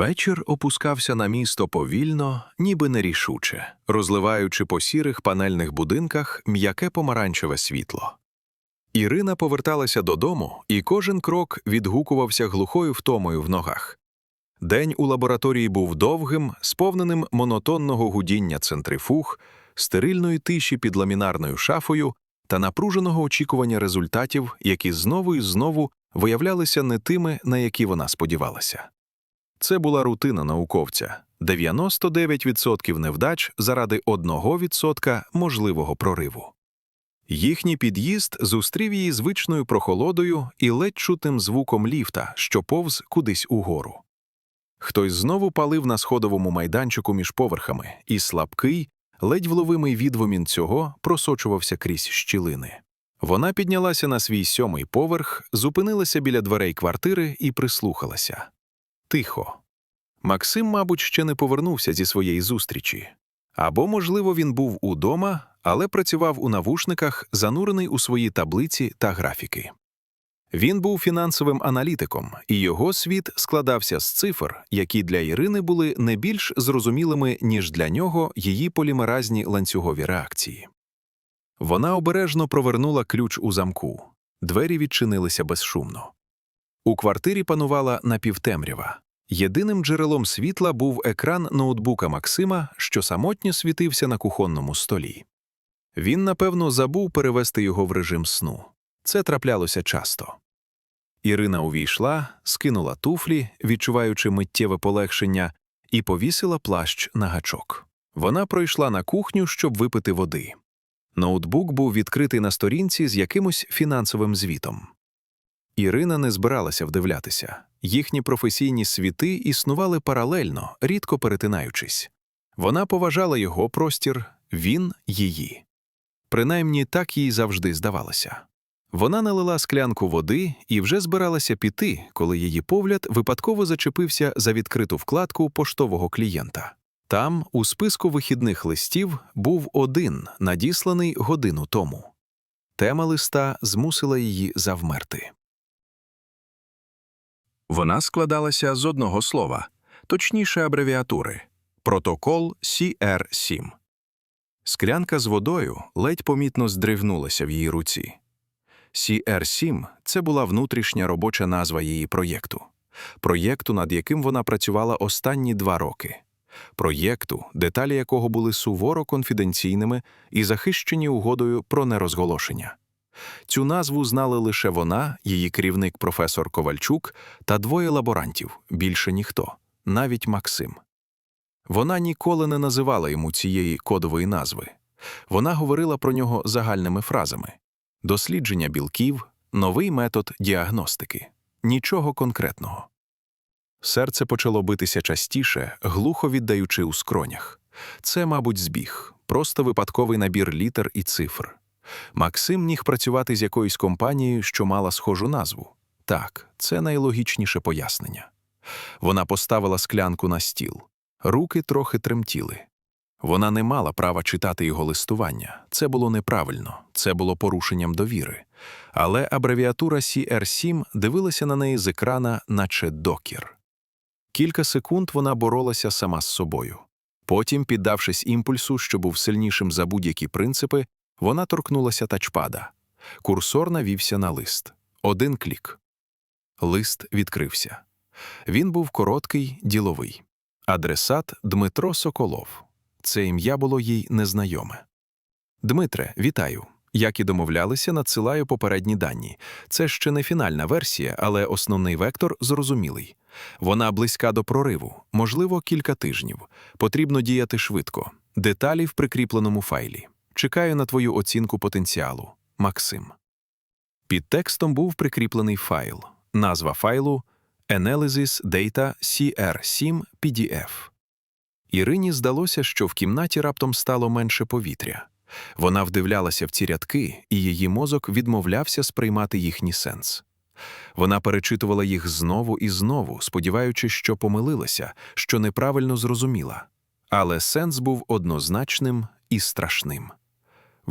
Вечір опускався на місто повільно, ніби нерішуче, розливаючи по сірих панельних будинках м'яке помаранчеве світло. Ірина поверталася додому, і кожен крок відгукувався глухою втомою в ногах. День у лабораторії був довгим, сповненим монотонного гудіння центрифуг, стерильної тиші під ламінарною шафою та напруженого очікування результатів, які знову і знову виявлялися не тими, на які вона сподівалася. Це була рутина науковця 99% невдач заради 1% можливого прориву. Їхній під'їзд зустрів її звичною прохолодою і ледь чутним звуком ліфта, що повз кудись угору. Хтось знову палив на сходовому майданчику між поверхами, і слабкий, ледь вловимий відвомін цього просочувався крізь щілини. Вона піднялася на свій сьомий поверх, зупинилася біля дверей квартири і прислухалася. Тихо. Максим, мабуть, ще не повернувся зі своєї зустрічі. Або, можливо, він був удома, але працював у навушниках, занурений у свої таблиці та графіки. Він був фінансовим аналітиком, і його світ складався з цифр, які для Ірини були не більш зрозумілими, ніж для нього її полімеразні ланцюгові реакції. Вона обережно провернула ключ у замку. Двері відчинилися безшумно. У квартирі панувала напівтемрява. Єдиним джерелом світла був екран ноутбука Максима, що самотньо світився на кухонному столі. Він, напевно, забув перевести його в режим сну. Це траплялося часто. Ірина увійшла, скинула туфлі, відчуваючи миттєве полегшення, і повісила плащ на гачок. Вона пройшла на кухню, щоб випити води. Ноутбук був відкритий на сторінці з якимось фінансовим звітом. Ірина не збиралася вдивлятися. Їхні професійні світи існували паралельно, рідко перетинаючись. Вона поважала його простір, він її. Принаймні так їй завжди здавалося. Вона налила склянку води і вже збиралася піти, коли її погляд випадково зачепився за відкриту вкладку поштового клієнта. Там, у списку вихідних листів, був один, надісланий годину тому. Тема листа змусила її завмерти. Вона складалася з одного слова, точніше абревіатури протокол CR7. Склянка з водою ледь помітно здригнулася в її руці. CR7 – це була внутрішня робоча назва її проєкту, проєкту, над яким вона працювала останні два роки, проєкту, деталі якого були суворо конфіденційними і захищені угодою про нерозголошення. Цю назву знали лише вона, її керівник професор Ковальчук та двоє лаборантів, більше ніхто, навіть Максим. Вона ніколи не називала йому цієї кодової назви. Вона говорила про нього загальними фразами дослідження білків, новий метод діагностики, нічого конкретного. Серце почало битися частіше, глухо віддаючи у скронях. Це, мабуть, збіг, просто випадковий набір літер і цифр. Максим міг працювати з якоюсь компанією, що мала схожу назву. Так, це найлогічніше пояснення. Вона поставила склянку на стіл. Руки трохи тремтіли. Вона не мала права читати його листування. Це було неправильно, це було порушенням довіри. Але абревіатура CR7 дивилася на неї з екрана, наче докір. Кілька секунд вона боролася сама з собою. Потім, піддавшись імпульсу, що був сильнішим за будь-які принципи, вона торкнулася тачпада. Курсор навівся на лист. Один клік. Лист відкрився. Він був короткий, діловий. Адресат Дмитро Соколов. Це ім'я було їй незнайоме. Дмитре, вітаю. Як і домовлялися, надсилаю попередні дані. Це ще не фінальна версія, але основний вектор зрозумілий. Вона близька до прориву, можливо, кілька тижнів. Потрібно діяти швидко. Деталі в прикріпленому файлі. Чекаю на твою оцінку потенціалу. Максим. Під текстом був прикріплений файл. Назва файлу Analysis Data CR7 PDF. Ірині здалося, що в кімнаті раптом стало менше повітря. Вона вдивлялася в ці рядки, і її мозок відмовлявся сприймати їхній сенс. Вона перечитувала їх знову і знову, сподіваючись, що помилилася, що неправильно зрозуміла. Але сенс був однозначним і страшним.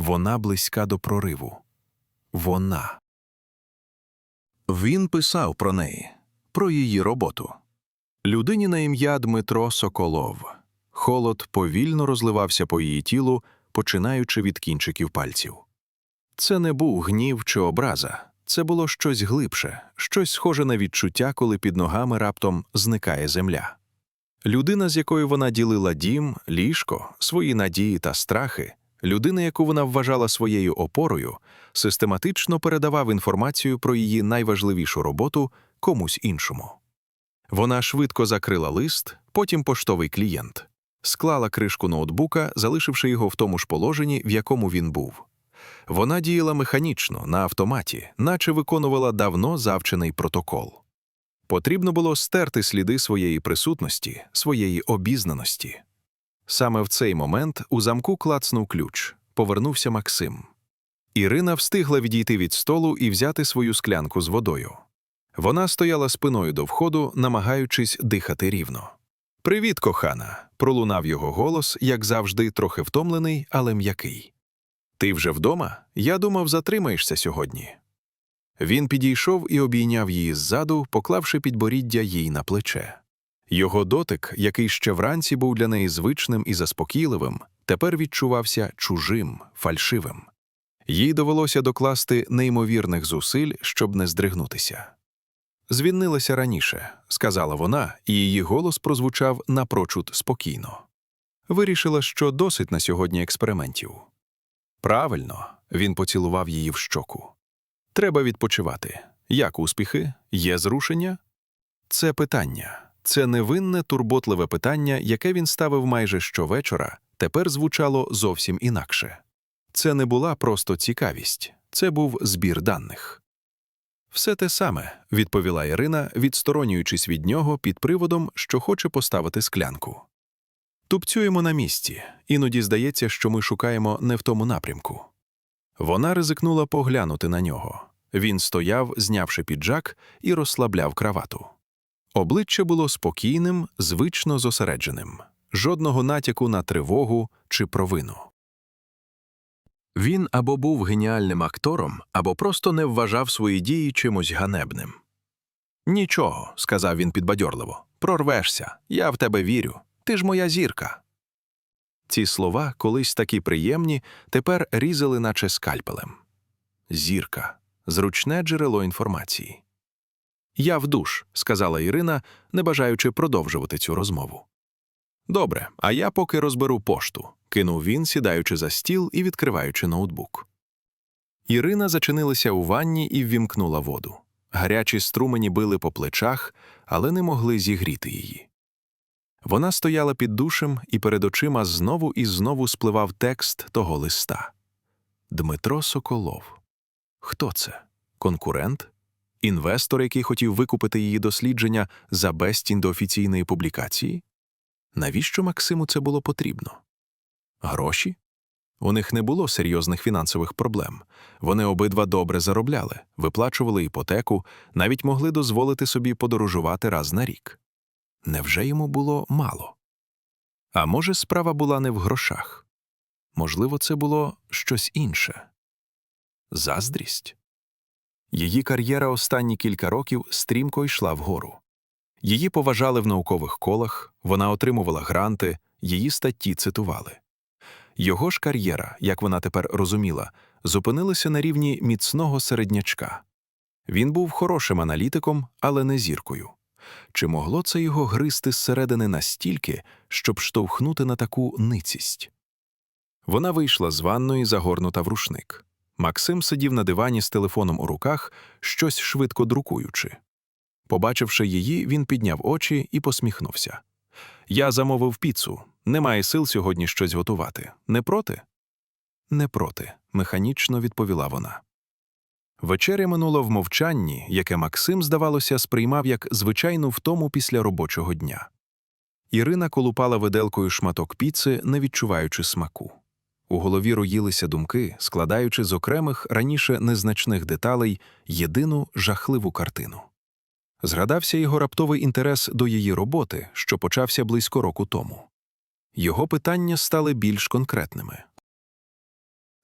Вона близька до прориву. Вона. Він писав про неї, про її роботу. Людині на ім'я Дмитро Соколов. Холод повільно розливався по її тілу, починаючи від кінчиків пальців. Це не був гнів чи образа, це було щось глибше, щось схоже на відчуття, коли під ногами раптом зникає земля. Людина, з якою вона ділила дім, ліжко, свої надії та страхи, людина, яку вона вважала своєю опорою, систематично передавав інформацію про її найважливішу роботу комусь іншому. Вона швидко закрила лист, потім поштовий клієнт, склала кришку ноутбука, залишивши його в тому ж положенні, в якому він був. Вона діяла механічно, на автоматі, наче виконувала давно завчений протокол. Потрібно було стерти сліди своєї присутності, своєї обізнаності. Саме в цей момент у замку клацнув ключ, повернувся Максим. Ірина встигла відійти від столу і взяти свою склянку з водою. Вона стояла спиною до входу, намагаючись дихати рівно. Привіт, кохана. пролунав його голос, як завжди, трохи втомлений, але м'який. Ти вже вдома? Я думав, затримаєшся сьогодні. Він підійшов і обійняв її ззаду, поклавши підборіддя їй на плече. Його дотик, який ще вранці був для неї звичним і заспокійливим, тепер відчувався чужим, фальшивим. Їй довелося докласти неймовірних зусиль, щоб не здригнутися. Звільнилася раніше, сказала вона, і її голос прозвучав напрочуд спокійно. Вирішила, що досить на сьогодні експериментів. Правильно, він поцілував її в щоку. Треба відпочивати. Як успіхи? Є зрушення? Це питання, це невинне турботливе питання, яке він ставив майже щовечора, тепер звучало зовсім інакше. Це не була просто цікавість, це був збір даних. Все те саме, відповіла Ірина, відсторонюючись від нього під приводом, що хоче поставити склянку. Тупцюємо на місці, іноді здається, що ми шукаємо не в тому напрямку. Вона ризикнула поглянути на нього. Він стояв, знявши піджак, і розслабляв кравату. Обличчя було спокійним, звично зосередженим, жодного натяку на тривогу чи провину. Він або був геніальним актором, або просто не вважав свої дії чимось ганебним. Нічого, сказав він підбадьорливо, прорвешся, я в тебе вірю, ти ж моя зірка. Ці слова, колись такі приємні, тепер різали, наче скальпелем. Зірка зручне джерело інформації. Я в душ, сказала Ірина, не бажаючи продовжувати цю розмову. Добре, а я поки розберу пошту, кинув він, сідаючи за стіл і відкриваючи ноутбук. Ірина зачинилася у ванні і ввімкнула воду. Гарячі струмені били по плечах, але не могли зігріти її. Вона стояла під душем, і перед очима знову і знову спливав текст того листа. Дмитро Соколов. Хто це? Конкурент? Інвестор, який хотів викупити її дослідження за безцінь до офіційної публікації? Навіщо Максиму це було потрібно? Гроші? У них не було серйозних фінансових проблем. Вони обидва добре заробляли, виплачували іпотеку, навіть могли дозволити собі подорожувати раз на рік. Невже йому було мало? А може, справа була не в грошах? Можливо, це було щось інше. Заздрість? Її кар'єра останні кілька років стрімко йшла вгору. Її поважали в наукових колах, вона отримувала гранти, її статті цитували. Його ж кар'єра, як вона тепер розуміла, зупинилася на рівні міцного середнячка. Він був хорошим аналітиком, але не зіркою. Чи могло це його гризти зсередини настільки, щоб штовхнути на таку ницість? Вона вийшла з ванної, загорнута в рушник. Максим сидів на дивані з телефоном у руках, щось швидко друкуючи. Побачивши її, він підняв очі і посміхнувся. Я замовив піцу. Немає сил сьогодні щось готувати. Не проти? Не проти, механічно відповіла вона. Вечеря минула в мовчанні, яке Максим, здавалося, сприймав як звичайну втому після робочого дня. Ірина колупала виделкою шматок піци, не відчуваючи смаку. У голові роїлися думки, складаючи з окремих раніше незначних деталей єдину жахливу картину. Згадався його раптовий інтерес до її роботи, що почався близько року тому. Його питання стали більш конкретними.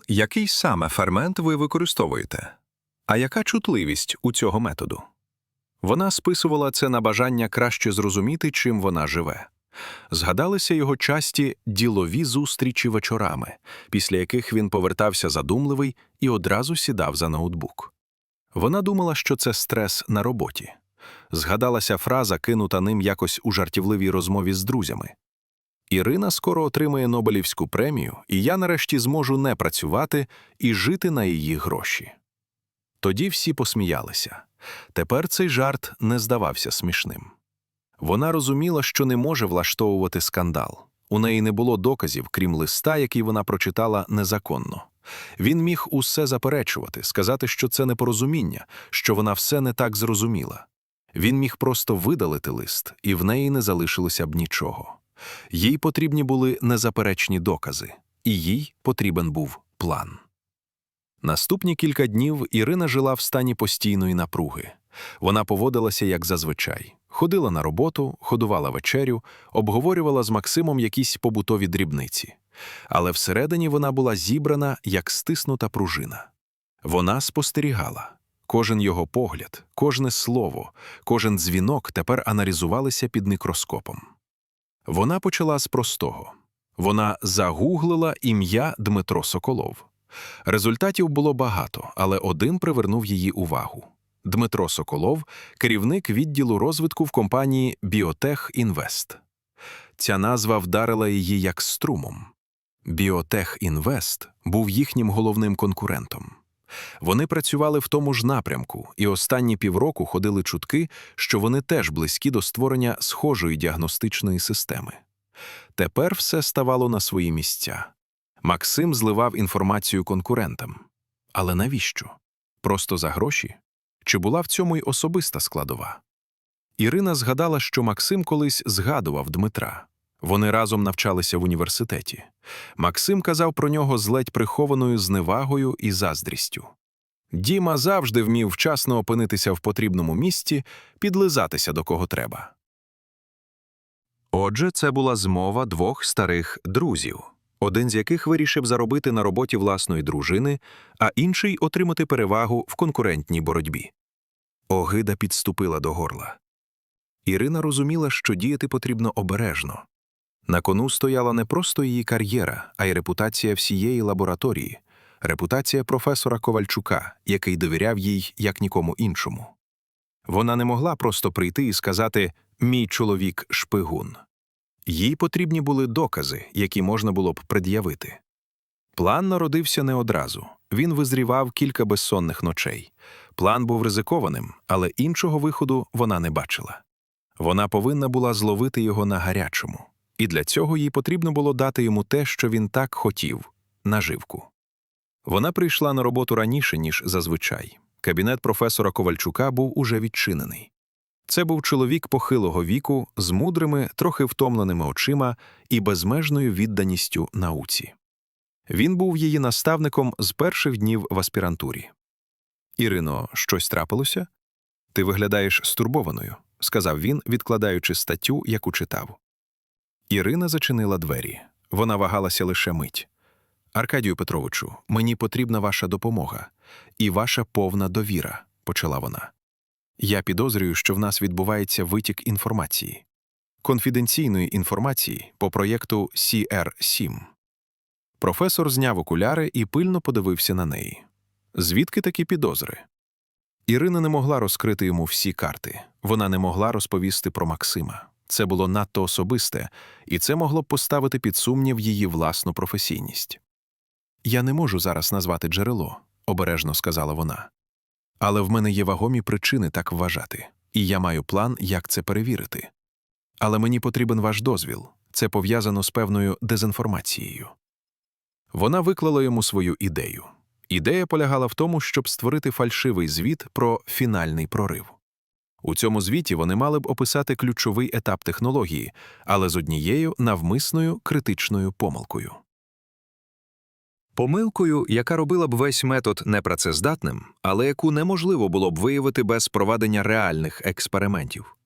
Який саме фермент ви використовуєте? А яка чутливість у цього методу? Вона списувала це на бажання краще зрозуміти, чим вона живе. Згадалися його часті ділові зустрічі вечорами, після яких він повертався задумливий і одразу сідав за ноутбук. Вона думала, що це стрес на роботі. Згадалася фраза, кинута ним якось у жартівливій розмові з друзями. Ірина скоро отримає Нобелівську премію, і я нарешті зможу не працювати і жити на її гроші. Тоді всі посміялися. Тепер цей жарт не здавався смішним. Вона розуміла, що не може влаштовувати скандал. У неї не було доказів, крім листа, який вона прочитала незаконно. Він міг усе заперечувати, сказати, що це непорозуміння, що вона все не так зрозуміла. Він міг просто видалити лист, і в неї не залишилося б нічого. Їй потрібні були незаперечні докази, і їй потрібен був план. Наступні кілька днів Ірина жила в стані постійної напруги. Вона поводилася як зазвичай. Ходила на роботу, ходувала вечерю, обговорювала з Максимом якісь побутові дрібниці. Але всередині вона була зібрана, як стиснута пружина. Вона спостерігала. Кожен його погляд, кожне слово, кожен дзвінок тепер аналізувалися під мікроскопом. Вона почала з простого. Вона загуглила ім'я Дмитро Соколов. Результатів було багато, але один привернув її увагу. Дмитро Соколов, керівник відділу розвитку в компанії Біотех Інвест. Ця назва вдарила її як струмом. Біотех Інвест був їхнім головним конкурентом. Вони працювали в тому ж напрямку, і останні півроку ходили чутки, що вони теж близькі до створення схожої діагностичної системи. Тепер все ставало на свої місця. Максим зливав інформацію конкурентам. Але навіщо? Просто за гроші? Чи була в цьому й особиста складова? Ірина згадала, що Максим колись згадував Дмитра. Вони разом навчалися в університеті. Максим казав про нього з ледь прихованою зневагою і заздрістю. Діма завжди вмів вчасно опинитися в потрібному місці, підлизатися до кого треба. Отже, це була змова двох старих друзів, один з яких вирішив заробити на роботі власної дружини, а інший отримати перевагу в конкурентній боротьбі. Огида підступила до горла. Ірина розуміла, що діяти потрібно обережно. На кону стояла не просто її кар'єра, а й репутація всієї лабораторії, репутація професора Ковальчука, який довіряв їй як нікому іншому. Вона не могла просто прийти і сказати Мій чоловік шпигун. Їй потрібні були докази, які можна було б пред'явити. План народився не одразу. Він визрівав кілька безсонних ночей. План був ризикованим, але іншого виходу вона не бачила. Вона повинна була зловити його на гарячому, і для цього їй потрібно було дати йому те, що він так хотів наживку. Вона прийшла на роботу раніше, ніж зазвичай. Кабінет професора Ковальчука був уже відчинений. Це був чоловік похилого віку з мудрими, трохи втомленими очима і безмежною відданістю науці. Він був її наставником з перших днів в аспірантурі. Ірино, щось трапилося? Ти виглядаєш стурбованою, сказав він, відкладаючи статтю, яку читав. Ірина зачинила двері. Вона вагалася лише мить. Аркадію Петровичу, мені потрібна ваша допомога і ваша повна довіра, почала вона. Я підозрюю, що в нас відбувається витік інформації, конфіденційної інформації по проєкту CR7. Професор зняв окуляри і пильно подивився на неї. Звідки такі підозри? Ірина не могла розкрити йому всі карти, вона не могла розповісти про Максима. Це було надто особисте, і це могло б поставити під сумнів її власну професійність. Я не можу зараз назвати джерело, обережно сказала вона. Але в мене є вагомі причини так вважати, і я маю план, як це перевірити. Але мені потрібен ваш дозвіл це пов'язано з певною дезінформацією. Вона виклала йому свою ідею. Ідея полягала в тому, щоб створити фальшивий звіт про фінальний прорив. У цьому звіті вони мали б описати ключовий етап технології, але з однією навмисною критичною помилкою. Помилкою, яка робила б весь метод непрацездатним, але яку неможливо було б виявити без проведення реальних експериментів.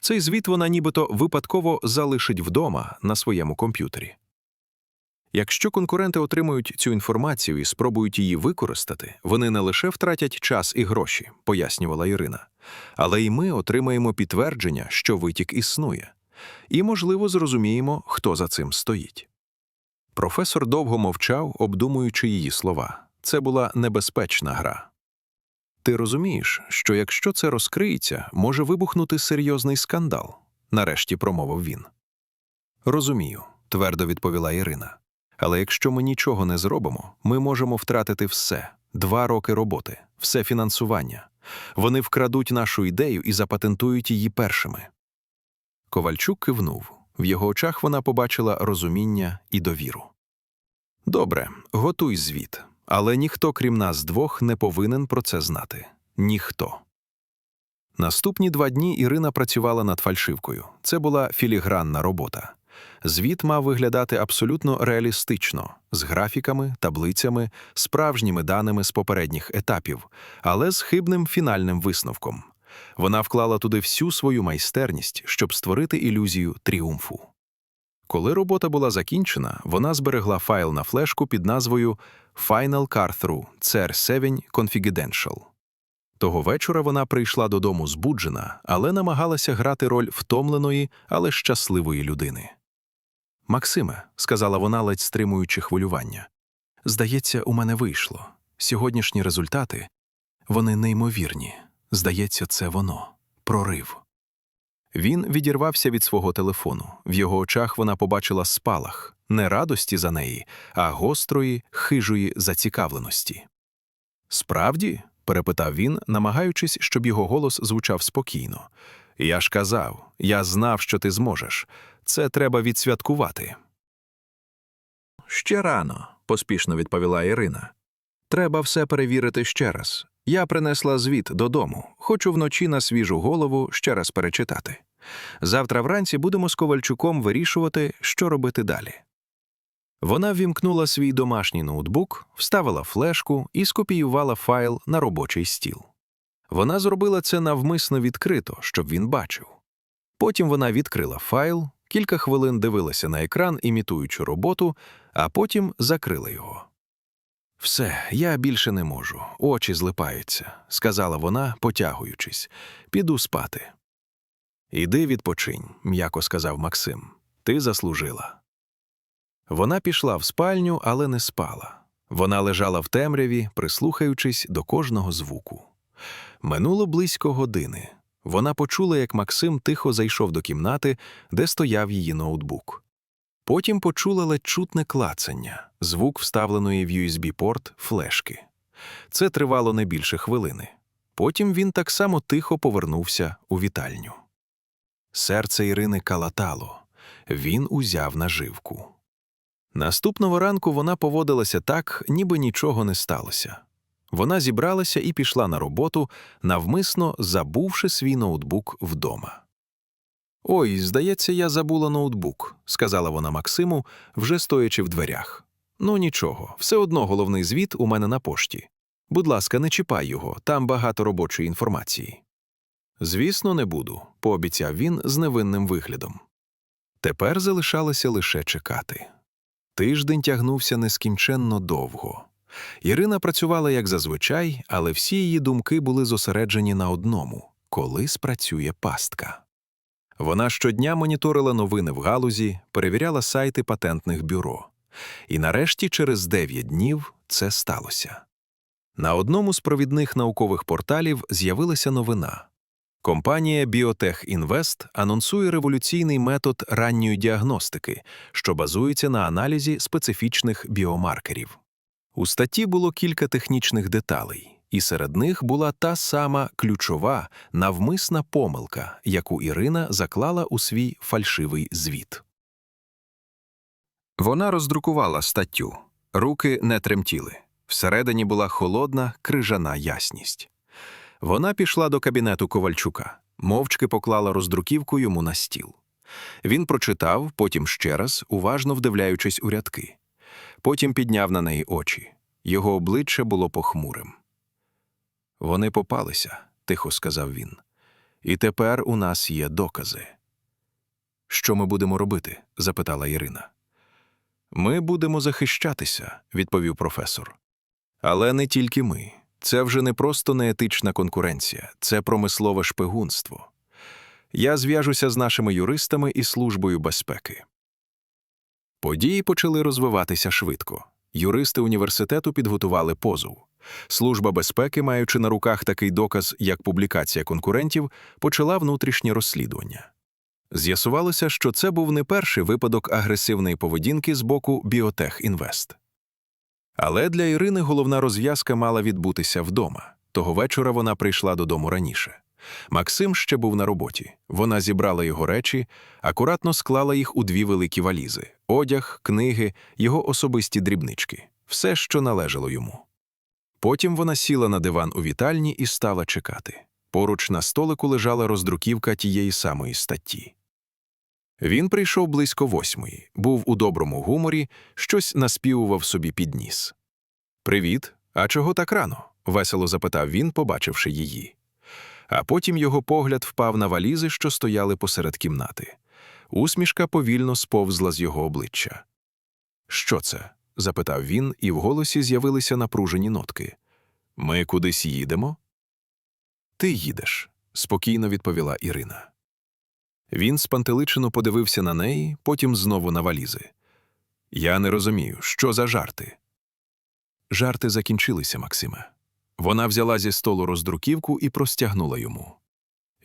Цей звіт вона нібито випадково залишить вдома на своєму комп'ютері. Якщо конкуренти отримують цю інформацію і спробують її використати, вони не лише втратять час і гроші, пояснювала Ірина. Але й ми отримаємо підтвердження, що витік існує, і, можливо, зрозуміємо, хто за цим стоїть. Професор довго мовчав, обдумуючи її слова. Це була небезпечна гра. Ти розумієш, що якщо це розкриється, може вибухнути серйозний скандал, нарешті промовив він. Розумію, твердо відповіла Ірина. Але якщо ми нічого не зробимо, ми можемо втратити все два роки роботи, все фінансування. Вони вкрадуть нашу ідею і запатентують її першими. Ковальчук кивнув. В його очах вона побачила розуміння і довіру. Добре, готуй звіт, але ніхто, крім нас двох, не повинен про це знати. Ніхто. Наступні два дні Ірина працювала над фальшивкою. Це була філігранна робота. Звіт мав виглядати абсолютно реалістично, з графіками, таблицями, справжніми даними з попередніх етапів, але з хибним фінальним висновком. Вона вклала туди всю свою майстерність, щоб створити ілюзію тріумфу. Коли робота була закінчена, вона зберегла файл на флешку під назвою Final Car-Through CR7 Confidential. Того вечора вона прийшла додому збуджена, але намагалася грати роль втомленої, але щасливої людини. Максиме, сказала вона, ледь стримуючи хвилювання, здається, у мене вийшло. Сьогоднішні результати вони неймовірні. Здається, це воно прорив. Він відірвався від свого телефону. В його очах вона побачила спалах не радості за неї, а гострої, хижої зацікавленості. Справді? перепитав він, намагаючись, щоб його голос звучав спокійно. Я ж казав, я знав, що ти зможеш. Це треба відсвяткувати. Ще рано, поспішно відповіла Ірина. Треба все перевірити ще раз. Я принесла звіт додому, хочу вночі на свіжу голову ще раз перечитати. Завтра вранці будемо з Ковальчуком вирішувати, що робити далі. Вона ввімкнула свій домашній ноутбук, вставила флешку і скопіювала файл на робочий стіл. Вона зробила це навмисно відкрито, щоб він бачив. Потім вона відкрила файл, кілька хвилин дивилася на екран, імітуючи роботу, а потім закрила його. Все, я більше не можу, очі злипаються, сказала вона, потягуючись. Піду спати. Іди відпочинь, м'яко сказав Максим. Ти заслужила. Вона пішла в спальню, але не спала. Вона лежала в темряві, прислухаючись до кожного звуку. Минуло близько години. Вона почула, як Максим тихо зайшов до кімнати, де стояв її ноутбук. Потім почула ледь чутне клацання, звук вставленої в USB-порт флешки. Це тривало не більше хвилини. Потім він так само тихо повернувся у вітальню. Серце Ірини калатало. Він узяв наживку. Наступного ранку вона поводилася так, ніби нічого не сталося. Вона зібралася і пішла на роботу, навмисно забувши свій ноутбук вдома. Ой, здається, я забула ноутбук, сказала вона Максиму, вже стоячи в дверях. Ну нічого, все одно головний звіт у мене на пошті. Будь ласка, не чіпай його, там багато робочої інформації. Звісно, не буду, пообіцяв він з невинним виглядом. Тепер залишалося лише чекати. Тиждень тягнувся нескінченно довго. Ірина працювала як зазвичай, але всі її думки були зосереджені на одному коли спрацює пастка. Вона щодня моніторила новини в галузі, перевіряла сайти патентних бюро. І нарешті, через 9 днів, це сталося. На одному з провідних наукових порталів з'явилася новина. Компанія Biotech Invest анонсує революційний метод ранньої діагностики, що базується на аналізі специфічних біомаркерів. У статті було кілька технічних деталей, і серед них була та сама ключова навмисна помилка, яку Ірина заклала у свій фальшивий звіт. Вона роздрукувала статтю. Руки не тремтіли. Всередині була холодна, крижана ясність. Вона пішла до кабінету Ковальчука, мовчки поклала роздруківку йому на стіл. Він прочитав, потім ще раз, уважно вдивляючись у рядки. Потім підняв на неї очі. Його обличчя було похмурим. Вони попалися, тихо сказав він. І тепер у нас є докази. Що ми будемо робити? запитала Ірина. Ми будемо захищатися, відповів професор. Але не тільки ми. Це вже не просто неетична конкуренція, це промислове шпигунство. Я зв'яжуся з нашими юристами і службою безпеки. Події почали розвиватися швидко. Юристи університету підготували позов. Служба безпеки, маючи на руках такий доказ, як публікація конкурентів, почала внутрішнє розслідування. З'ясувалося, що це був не перший випадок агресивної поведінки з боку Біотех Інвест. Але для Ірини головна розв'язка мала відбутися вдома. Того вечора вона прийшла додому раніше. Максим ще був на роботі. Вона зібрала його речі, акуратно склала їх у дві великі валізи: одяг, книги, його особисті дрібнички все, що належало йому. Потім вона сіла на диван у вітальні і стала чекати. Поруч на столику лежала роздруківка тієї самої статті. Він прийшов близько восьмої, був у доброму гуморі, щось наспівував собі під ніс. Привіт, а чого так рано? весело запитав він, побачивши її. А потім його погляд впав на валізи, що стояли посеред кімнати. Усмішка повільно сповзла з його обличчя. Що це? Запитав він, і в голосі з'явилися напружені нотки. Ми кудись їдемо? Ти їдеш, спокійно відповіла Ірина. Він спантеличено подивився на неї, потім знову на валізи. Я не розумію, що за жарти. Жарти закінчилися, Максиме. Вона взяла зі столу роздруківку і простягнула йому.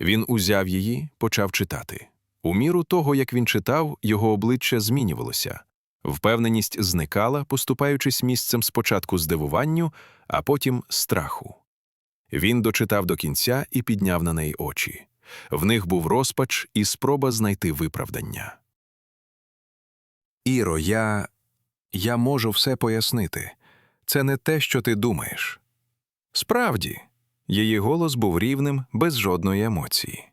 Він узяв її, почав читати. У міру того, як він читав, його обличчя змінювалося. Впевненість зникала, поступаючись місцем спочатку здивуванню, а потім страху. Він дочитав до кінця і підняв на неї очі. В них був розпач і спроба знайти виправдання. Іро, я. я можу все пояснити. Це не те, що ти думаєш. Справді, її голос був рівним, без жодної емоції.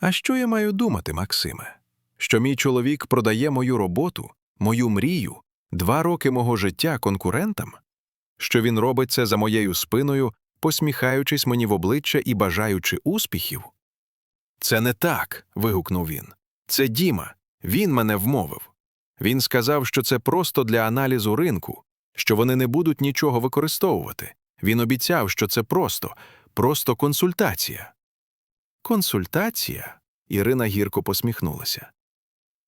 А що я маю думати, Максиме? Що мій чоловік продає мою роботу, мою мрію, два роки мого життя конкурентам? Що він робить це за моєю спиною, посміхаючись мені в обличчя і бажаючи успіхів? Це не так. вигукнув він. Це Діма. Він мене вмовив. Він сказав, що це просто для аналізу ринку, що вони не будуть нічого використовувати. Він обіцяв, що це просто, просто консультація. Консультація? Ірина гірко посміхнулася.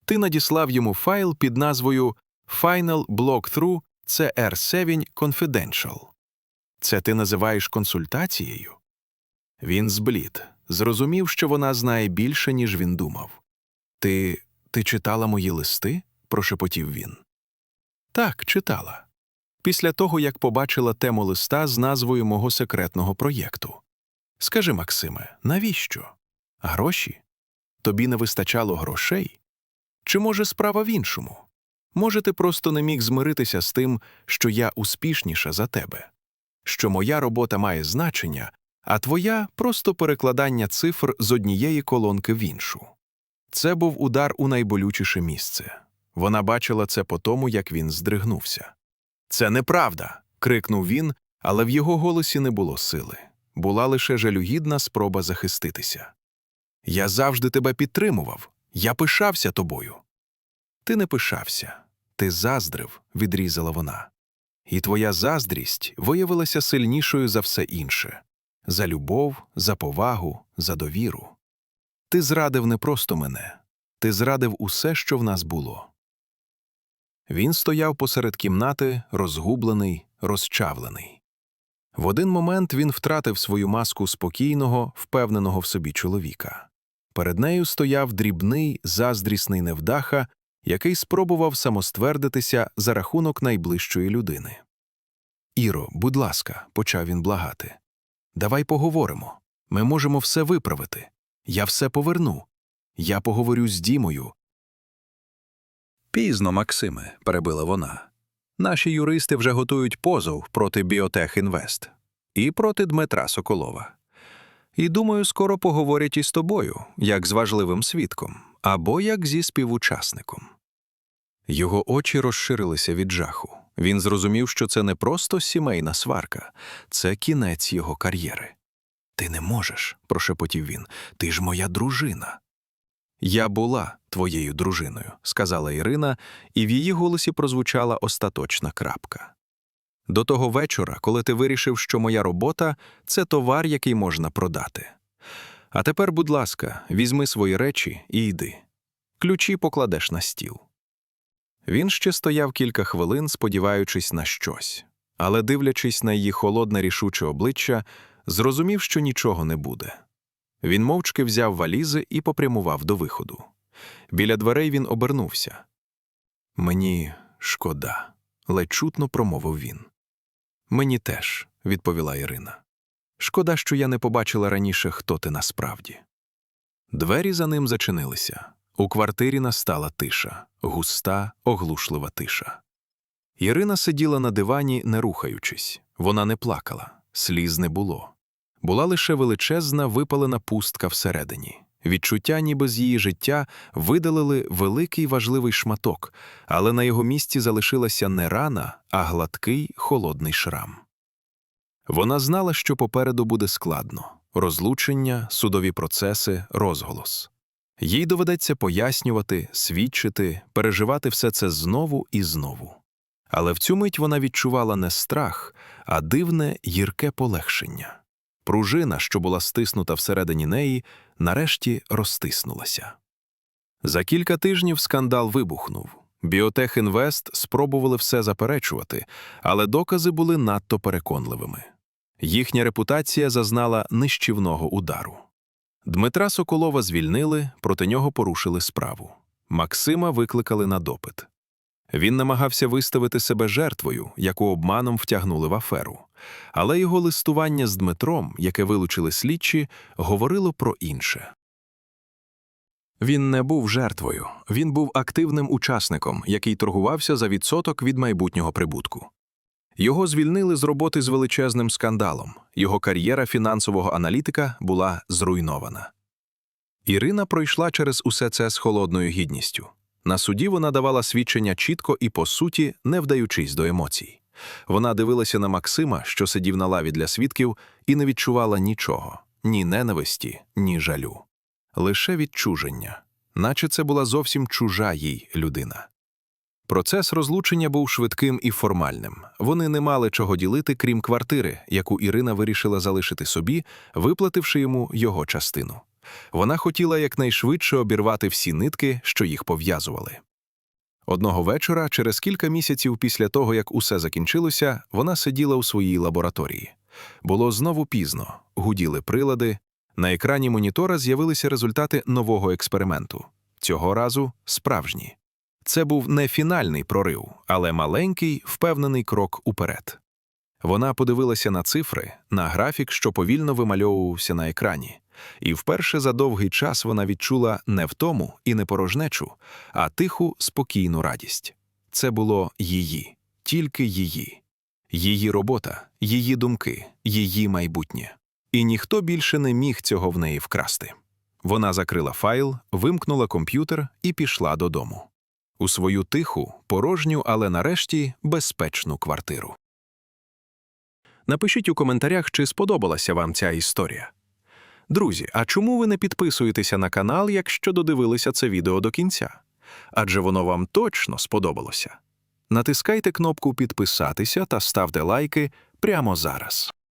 Ти надіслав йому файл під назвою Final Block-Through CR7 Confidential. Це ти називаєш консультацією? Він зблід, зрозумів, що вона знає більше, ніж він думав. Ти. ти читала мої листи? прошепотів він. Так, читала. Після того, як побачила тему листа з назвою мого секретного проєкту. Скажи, Максиме, навіщо? Гроші? Тобі не вистачало грошей? Чи може справа в іншому? Може, ти просто не міг змиритися з тим, що я успішніша за тебе, що моя робота має значення, а твоя просто перекладання цифр з однієї колонки в іншу. Це був удар у найболючіше місце. Вона бачила це по тому, як він здригнувся. Це неправда. крикнув він, але в його голосі не було сили. Була лише жалюгідна спроба захиститися. Я завжди тебе підтримував, я пишався тобою. Ти не пишався, ти заздрив, відрізала вона. І твоя заздрість виявилася сильнішою за все інше за любов, за повагу, за довіру. Ти зрадив не просто мене, ти зрадив усе, що в нас було. Він стояв посеред кімнати, розгублений, розчавлений. В один момент він втратив свою маску спокійного, впевненого в собі чоловіка. Перед нею стояв дрібний, заздрісний невдаха, який спробував самоствердитися за рахунок найближчої людини. Іро, будь ласка, почав він благати. Давай поговоримо. Ми можемо все виправити. Я все поверну. Я поговорю з Дімою. Пізно, Максиме, перебила вона. Наші юристи вже готують позов проти Біотех Інвест і проти Дмитра Соколова. І думаю, скоро поговорять із тобою, як з важливим свідком, або як зі співучасником. Його очі розширилися від жаху. Він зрозумів, що це не просто сімейна сварка, це кінець його кар'єри. Ти не можеш, прошепотів він. Ти ж моя дружина. Я була твоєю дружиною, сказала Ірина, і в її голосі прозвучала остаточна крапка. До того вечора, коли ти вирішив, що моя робота це товар, який можна продати. А тепер, будь ласка, візьми свої речі і йди. Ключі покладеш на стіл. Він ще стояв кілька хвилин, сподіваючись на щось, але, дивлячись на її холодне рішуче обличчя, зрозумів, що нічого не буде. Він мовчки взяв валізи і попрямував до виходу. Біля дверей він обернувся. Мені шкода, ледь чутно промовив він. Мені теж, відповіла Ірина. Шкода, що я не побачила раніше, хто ти насправді. Двері за ним зачинилися. У квартирі настала тиша, густа, оглушлива тиша. Ірина сиділа на дивані, не рухаючись. Вона не плакала, сліз не було. Була лише величезна випалена пустка всередині. Відчуття, ніби з її життя видалили великий важливий шматок, але на його місці залишилася не рана, а гладкий холодний шрам. Вона знала, що попереду буде складно розлучення, судові процеси, розголос. Їй доведеться пояснювати, свідчити, переживати все це знову і знову. Але в цю мить вона відчувала не страх, а дивне гірке полегшення. Пружина, що була стиснута всередині неї, нарешті розтиснулася. За кілька тижнів скандал вибухнув. Біотех Інвест спробували все заперечувати, але докази були надто переконливими. Їхня репутація зазнала нищівного удару. Дмитра Соколова звільнили, проти нього порушили справу. Максима викликали на допит. Він намагався виставити себе жертвою, яку обманом втягнули в аферу. Але його листування з Дмитром, яке вилучили слідчі, говорило про інше. Він не був жертвою, він був активним учасником, який торгувався за відсоток від майбутнього прибутку. Його звільнили з роботи з величезним скандалом, його кар'єра фінансового аналітика була зруйнована. Ірина пройшла через усе це з холодною гідністю. На суді вона давала свідчення чітко і, по суті, не вдаючись до емоцій. Вона дивилася на Максима, що сидів на лаві для свідків, і не відчувала нічого ні ненависті, ні жалю. Лише відчуження, наче це була зовсім чужа їй людина. Процес розлучення був швидким і формальним. Вони не мали чого ділити, крім квартири, яку Ірина вирішила залишити собі, виплативши йому його частину. Вона хотіла якнайшвидше обірвати всі нитки, що їх пов'язували. Одного вечора, через кілька місяців після того, як усе закінчилося, вона сиділа у своїй лабораторії. Було знову пізно, гуділи прилади. На екрані монітора з'явилися результати нового експерименту. Цього разу справжні. Це був не фінальний прорив, але маленький, впевнений крок уперед. Вона подивилася на цифри, на графік, що повільно вимальовувався на екрані, і вперше за довгий час вона відчула не втому і не порожнечу, а тиху, спокійну радість. Це було її, тільки її, її робота, її думки, її майбутнє. І ніхто більше не міг цього в неї вкрасти. Вона закрила файл, вимкнула комп'ютер і пішла додому. У свою тиху, порожню, але нарешті безпечну квартиру. Напишіть у коментарях, чи сподобалася вам ця історія. Друзі, а чому ви не підписуєтеся на канал, якщо додивилися це відео до кінця? Адже воно вам точно сподобалося. Натискайте кнопку Підписатися та ставте лайки прямо зараз.